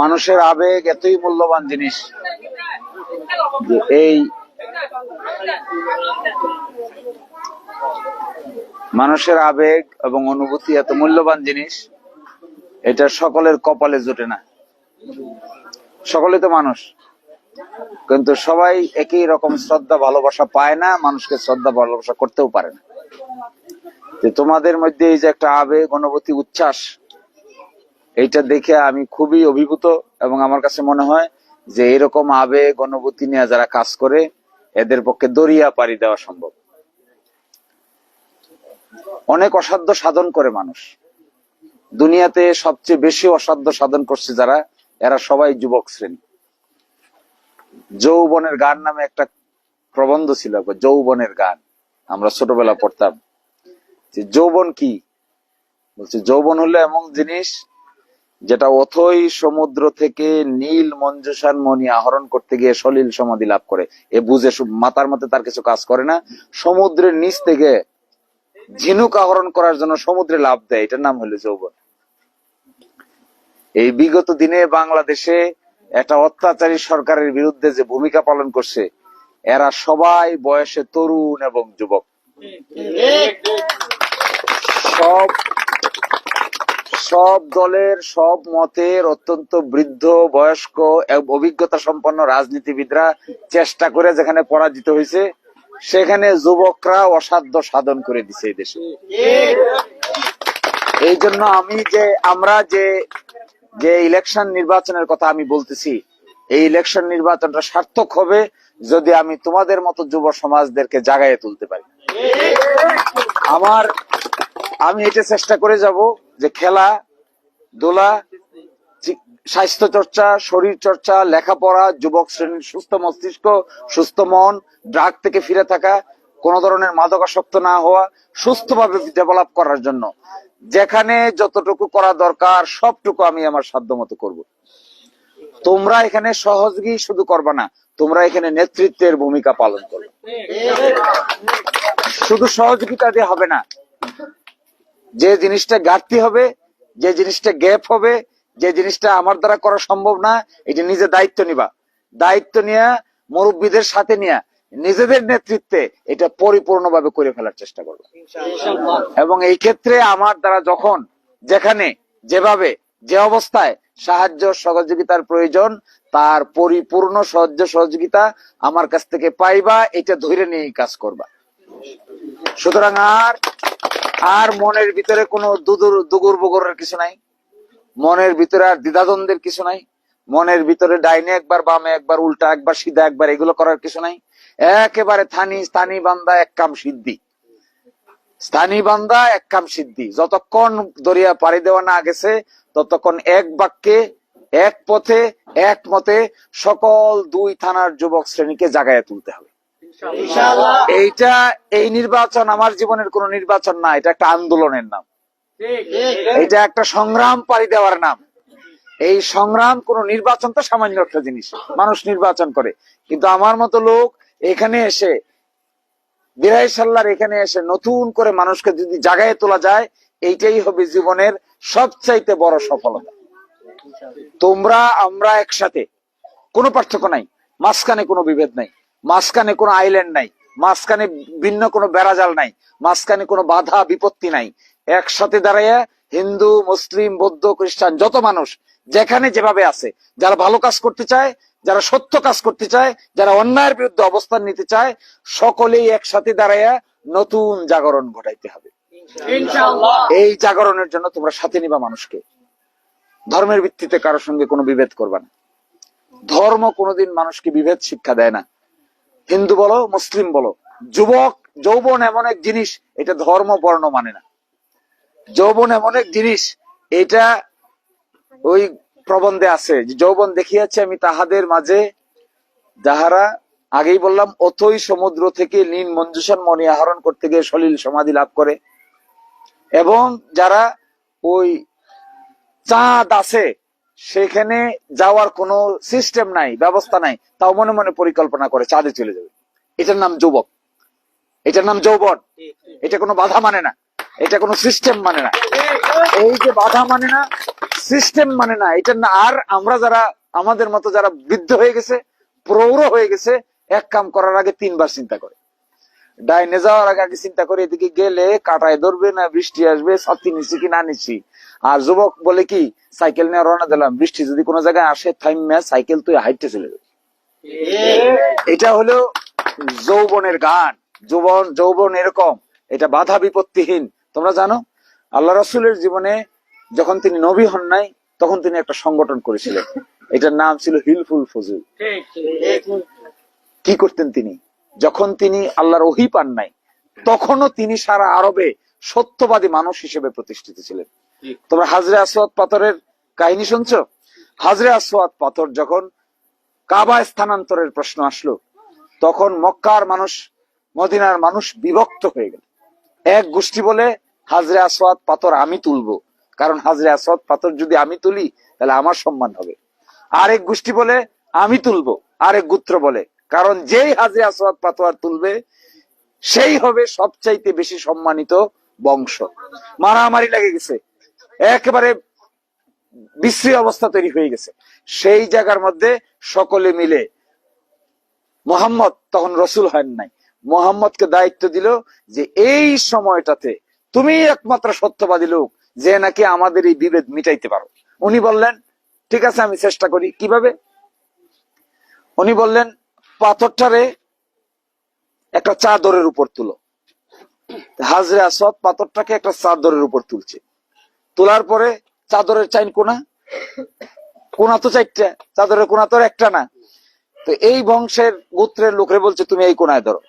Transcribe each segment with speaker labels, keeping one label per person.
Speaker 1: মানুষের আবেগ এতই মূল্যবান জিনিস এই মানুষের আবেগ এবং অনুভূতি এত মূল্যবান জিনিস, এটা সকলের কপালে জোটে না। সকলে তো মানুষ। কিন্তু সবাই একই রকম শ্রদ্ধা, ভালোবাসা পায় না, মানুষকে শ্রদ্ধা, ভালোবাসা করতেও পারে না। তোমাদের মধ্যে এই যে একটা আবেগ, অনুভূতি, উচ্ছ্বাস এইটা দেখে আমি খুবই অভিভূত এবং আমার কাছে মনে হয় যে এরকম আবেগ, অনুভূতি নিয়ে যারা কাজ করে, এদের পক্ষে দরিয়া পাড়ি দেওয়া সম্ভব। অনেক অসাধ্য সাধন করে মানুষ। দুনিয়াতে সবচেয়ে বেশি অসাধ্য সাধন করছে যারা, এরা সবাই যুবক শ্রেণি। যৌবনের গান নামে একটা প্রবন্ধ ছিল যৌবনের গান। আমরা ছোটবেলা পড়তাম। যে যৌবন কি? বলছে, যৌবন হলো এমন জিনিস যেটা অথই সমুদ্র থেকে নীল মঞ্জুষান মণি আহরণ করতে গিয়ে সলিল সমাধি লাভ করে। এ বুঝে মাথার মধ্যে তার কিছু কাজ করে না। সমুদ্রের নিচ থেকে ঝিনুক আহরণ করার জন্য সমুদ্রে লাভ দেয়। এটার নাম হলো যৌবন। এই বিগত দিনে বাংলাদেশে একটা অত্যাচারী সরকারের বিরুদ্ধে যে ভূমিকা পালন করছে এরা সবাই বয়সে তরুণ এবং যুবক। সব সব দলের, সব মতের অত্যন্ত বৃদ্ধ, বয়স্ক অভিজ্ঞতা সম্পন্ন রাজনীতিবিদরা চেষ্টা করে যেখানে পরাজিত হয়েছে, সেখানে যুবকরা অসাধ্য সাধন করে দিছে এই দেশে। এই জন্য আমি যে, আমরা যে যে ইলেকশন নির্বাচনের কথা আমি বলতেছি, এই ইলেকশন নির্বাচনটা সার্থক হবে যদি আমি তোমাদের মতো যুব সমাজদেরকে জাগাইয়ে তুলতে পারি। আমার, আমি এটা চেষ্টা করে যাব যে খেলা, দোলা স্বাস্থ্য চর্চা শরীর চর্চা লেখাপড়া, যুবক শ্রেণির সুস্থ মস্তিষ্ক, সুস্থ মন, ড্রাগ থেকে ফিরে থাকা, কোন ধরনের মাদকাসক্ত না হওয়া, সুস্থভাবে ডেভেলপ করার জন্য। যেখানে যতটুকু করা দরকার, সবটুকু আমি আমার সাধ্য মতো করব। তোমরা এখানে সহযোগী শুধু করবা না, তোমরা এখানে নেতৃত্বের ভূমিকা পালন করবে। শুধু সহযোগিতা দিয়ে হবে না যে জিনিসটা ঘাটতি হবে, যে জিনিসটা গ্যাপ হবে, যে জিনিসটা আমার দ্বারা করা সম্ভব না, এটা নিজে দায়িত্ব নিবা। দায়িত্ব নিয়ে, মুরব্বীদের সাথে নিয়ে, নিজেদের নেতৃত্বে এটা পরিপূর্ণভাবে করে ফেলার চেষ্টা করবে। এবং এই ক্ষেত্রে আমার দ্বারা যখন, যেখানে, যেভাবে, যে অবস্থায় সাহায্য সহযোগিতার প্রয়োজন, তার পরিপূর্ণ সাহায্য সহযোগিতা আমার কাছ থেকে পাইবা, এটা ধরে নিয়েই কাজ করবা। সুতরাং আর আর মনের ভিতরে কোনো দুদুর, দুগুর বগুরের কিছু নাই। মনের ভিতরে আর দ্বিধাদ্বন্দ্বের কিছু নাই। মনের ভিতরে ডাইনে একবার, বামে একবার, উল্টা একবার, সিধা একবার, এগুলো করার কিছু নাই। একেবারে থানি, স্থানী বান্দা, এক কাম সিদ্ধি। স্থানী বান্দা, এক কাম সিদ্ধি। যতক্ষণ দরিয়া পাড়ি দেওয়া না গেছে, ততক্ষণ এক বাক্যে, এক পথে, এক মতে সকল দুই থানার যুবক শ্রেণীকে জাগায় তুলতে হবে। এইটা এই নির্বাচন আমার জীবনের কোন নির্বাচন না এটা একটা আন্দোলনের নাম। এটা একটা সংগ্রাম পাড়ি দেওয়ার নাম। এই সংগ্রাম কোন নির্বাচন তো সামান্য একটা জিনিস মানুষ নির্বাচন করে। কিন্তু আমার মতো লোক এখানে এসে বিরাই সাল্লার এখানে এসে নতুন করে মানুষকে যদি জাগায় তোলা যায় এইটাই হবে জীবনের সবচাইতে বড় সফলতা। তোমরা আমরা একসাথে কোনো পার্থক্য নাই মাঝখানে কোনো বিভেদ নাই। মাঝখানে কোনো আইল্যান্ড নাই মাঝখানে ভিন্ন কোনো বেড়াজাল নাই মাঝখানে কোনো বাধা বিপত্তি নাই। একসাথে দাঁড়াইয়া হিন্দু মুসলিম বৌদ্ধ খ্রিস্টান যত মানুষ যেখানে যেভাবে আছে যারা ভালো কাজ করতে চায় যারা সত্য কাজ করতে চায় যারা অন্যায়ের বিরুদ্ধে অবস্থান নিতে চায় সকলেই একসাথে দাঁড়াইয়া নতুন জাগরণ ঘটাইতে হবে। এই জাগরণের জন্য তোমরা সাথে নিবা মানুষকে। ধর্মের ভিত্তিতে কারোর সঙ্গে কোনো বিভেদ করবা না। ধর্ম কোনোদিন মানুষকে বিভেদ শিক্ষা দেয় না। হিন্দু বলো, মুসলিম বলো, যুবক, যৌবন এমন এক জিনিস, এটা ধর্ম বর্ণ মানে না। যৌবন এমন এক জিনিস, এটা ওই প্রবন্ধে আছে যৌবন দেখিয়াছে আমি তাহাদের মাঝে, যাহারা, আগেই বললাম অথই সমুদ্র থেকে লীন মঞ্জুষণ মণি আহরণ করতে গিয়ে সলিল সমাধি লাভ করে, এবং যারা ওই চাঁদ আছে সেখানে যাওয়ার কোনো সিস্টেম নাই, ব্যবস্থা নাই, তাও মনে মনে পরিকল্পনা করে চাঁদে চলে যাবে। এটার নাম যুবক। এটার নাম যৌবন। এটা কোনো বাধা মানে না। এটা কোনো সিস্টেম মানে না। এই যে বাধা মানে না সিস্টেম মানে না, এটা না আর আমরা যারা, আমাদের মতো যারা বৃদ্ধ হয়ে গেছে, প্রৌঢ় হয়ে গেছে, এক কাম করার আগে তিনবার চিন্তা করে। ডাইনে যাওয়ার আগে আগে চিন্তা করে এদিকে গেলে কাটায় ধরবে না বৃষ্টি আসবে ছাতি নিচ্ছি কি না নিচ্ছি আর যুবক বলে কি সাইকেল নিয়ে রওনা দিলাম বৃষ্টি যদি কোনো জায়গায় আসে থাইমে সাইকেল তুই হাইটে চলে যাবে। এটা হলো যৌবনের গান। যৌবন যৌবন এরকম এটা বাধা বিপত্তিহীন। তোমরা জানো আল্লাহ রসুলের জীবনে যখন তিনি নবী হন নাই তখন তিনি একটা সংগঠন করেছিলেন। এটার নাম ছিল হিলফুল ফজুল। কি করতেন তিনি? যখন তিনি আল্লাহর ওহি পান নাই তখনও তিনি সারা আরবে সত্যবাদী মানুষ হিসেবে প্রতিষ্ঠিত ছিলেন। তোমরা হাজরে আসওয়াদ পাথরের কাহিনী শুনছো? হাজরে আসওয়াদ পাথর যখন কাবা স্থানান্তরের প্রশ্ন আসলো তখন মক্কার মানুষ মদিনার মানুষ বিভক্ত হয়ে গেল। এক গোষ্ঠী বলে হাজরে আসওয়াদ পাথর আমি তুলবো। কারণ হাজরে আসওয়াদ পাথর যদি আমি তুলি তাহলে আমার সম্মান হবে। আরেক গোষ্ঠী বলে আমি তুলবো। আরেক গোত্র বলে কারণ যেই হাজরে আসওয়াদ পাথর তুলবে, সেই হবে সবচাইতে বেশি সম্মানিত বংশ। মারামারি লেগে গেছে। একেবারে বিশ্রী অবস্থা তৈরি হয়ে গেছে। সেই জায়গার মধ্যে সকলে মিলে মোহাম্মদ তখন রসুল হন নাই। মোহাম্মদকে দায়িত্ব দিল যে এই সময়টাতে তুমি একমাত্র সত্যবাদী লোক যে নাকি আমাদের এই বিভেদ মিটাইতে পারো। উনি বললেন, ঠিক আছে, আমি চেষ্টা করি। কীভাবে? উনি বললেন পাথরটারে একটা চাদরের উপর তুলো। হাজরে আসদ পাথরটাকে একটা চাদরের উপর তুলছে। তোলার পরে চাদরের চাইন কোনা? কোনা তো চারটা, চাদরের কোনা তো একটা না। তো এই বংশের গোত্রের লোকরে বলছে, তুমি এই কোনায় ধরো।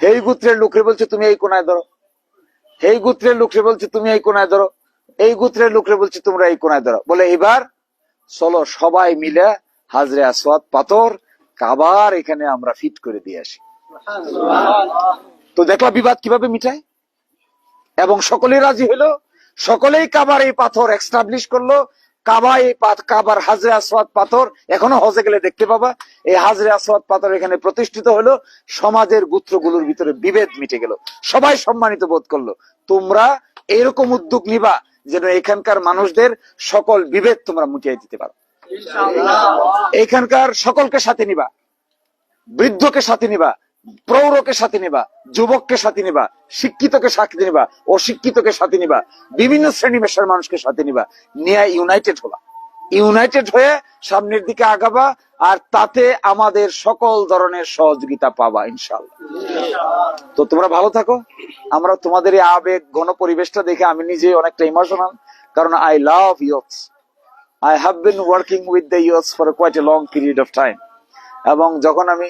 Speaker 1: এই গোত্রের লোকরে বলছে, তুমি এই কোনায় ধরো। এই গোত্রের লোকরে বলছে, তুমি এই কোনায় ধরো। এই গোত্রের লোকরে বলছে, তোমরা এই কোনায় ধরো। বলে এবার চলো সবাই মিলে হাজরে আসওয়াদ পাথর কাবার এখানে আমরা ফিট করে দিয়ে আসি। তো দেখলা বিবাদ কীভাবে মিটায়? এবং সকলে রাজি হলো, সকলেই কাবার এই পাথর এক্সটাবলিশ করল। এই কাবার হাজরে আসওয়াদ পাথর, এখনও হজে গেলে দেখতে পাবা, এই হাজরে আসওয়াদ পাথর এখানে প্রতিষ্ঠিত হলো, সমাজের গুত্রগুলোর ভিতরে বিভেদ মিটে গেল। সবাই সম্মানিত বোধ করল, তোমরা এরকম উদ্যোগ নিবা যেন এখানকার মানুষদের সকল বিভেদ তোমরা মুটিয়ে দিতে পারো। এখানকার সকলকে সাথে নিবা। বৃদ্ধকে সাথে নিবা। প্রৌঢ়কে সাথে নিবা। যুবককে সাথে নিবা। শিক্ষিতকে সাথে নিবা। অশিক্ষিতকে সাথে নিবা। বিভিন্ন শ্রেণি পেশার মানুষকে সাথে নিবা। নিয়ে ইউনাইটেড হবা। ইউনাইটেড হয়ে সামনের দিকে আগাবা আর তাতে আমাদের সকল ধরনের সহযোগিতা পাবা ইনশাল্লাহ তো তোমরা ভালো থাকো। আমরা তোমাদের এই আবেগ ঘন পরিবেশটা দেখে আমি নিজে অনেকটা ইমোশনাল কারণ I love youths I have been working with the youths for quite a long period of time এবং যখন আমি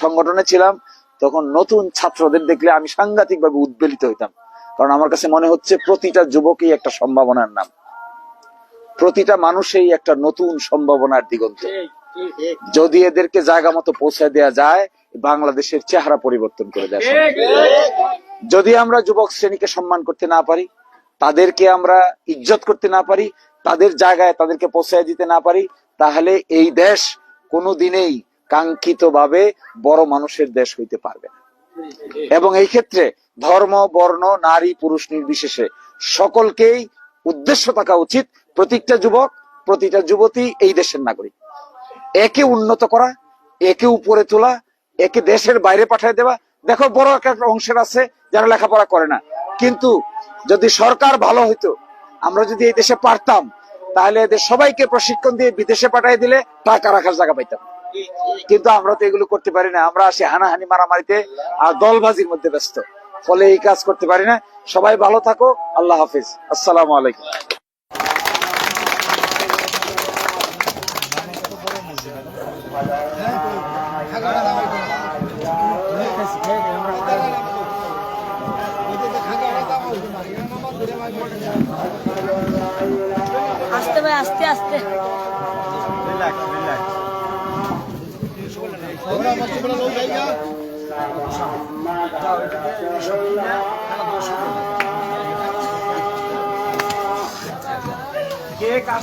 Speaker 1: সংগঠনে ছিলাম, তখন নতুন ছাত্রদের দেখলে আমি সাংঘাতিকভাবে উদ্বেলিত হইতাম। কারণ আমার কাছে মনে হচ্ছে প্রতিটা যুবকই একটা সম্ভাবনার নাম। প্রতিটা মানুষই একটা নতুন সম্ভাবনার দিগন্ত। যদি এদেরকে জায়গা মতো পৌঁছে দেওয়া যায়, বাংলাদেশের চেহারা পরিবর্তন করে দেয় যদি আমরা যুবক শ্রেণীকে সম্মান করতে না পারি, তাদেরকে আমরা ইজ্জত করতে না পারি তাদের জায়গায় তাদেরকে পৌঁছায় দিতে না পারি, তাহলে এই দেশ কোনো দিনেই কাঙ্ক্ষিত ভাবে বড় মানুষের দেশ হইতে পারবে না। এবং এই ক্ষেত্রে ধর্ম, বর্ণ, নারী, পুরুষ নির্বিশেষে সকলকেই উদ্দেশ্য থাকা উচিত প্রত্যেকটা যুবক, প্রতিটা যুবতী এই দেশের নাগরিক। একে উন্নত করা, একে উপরে তোলা, একে দেশের বাইরে পাঠিয়ে দেওয়া। দেখো, বড় একটা অংশের আছে যারা লেখাপড়া করে না। কিন্তু যদি সরকার ভালো হইতো আমরা যদি এই দেশে পারতাম, তাহলে এদের সবাইকে প্রশিক্ষণ দিয়ে বিদেশে পাঠিয়ে দিলে টাকা রাখার জায়গা পাইতাম। কিন্তু আমরা তো এগুলো করতে পারি না। আমরা আসি হানাহানি মারামারিতে আর দলবাজির মধ্যে ব্যস্ত। ফলে এই কাজ করতে পারি না। সবাই ভালো থাকো। আল্লাহ হাফিজ। আসসালামু আলাইকুম।
Speaker 2: আস্তে ভাই আস্তে আস্তে।
Speaker 1: কে কাজ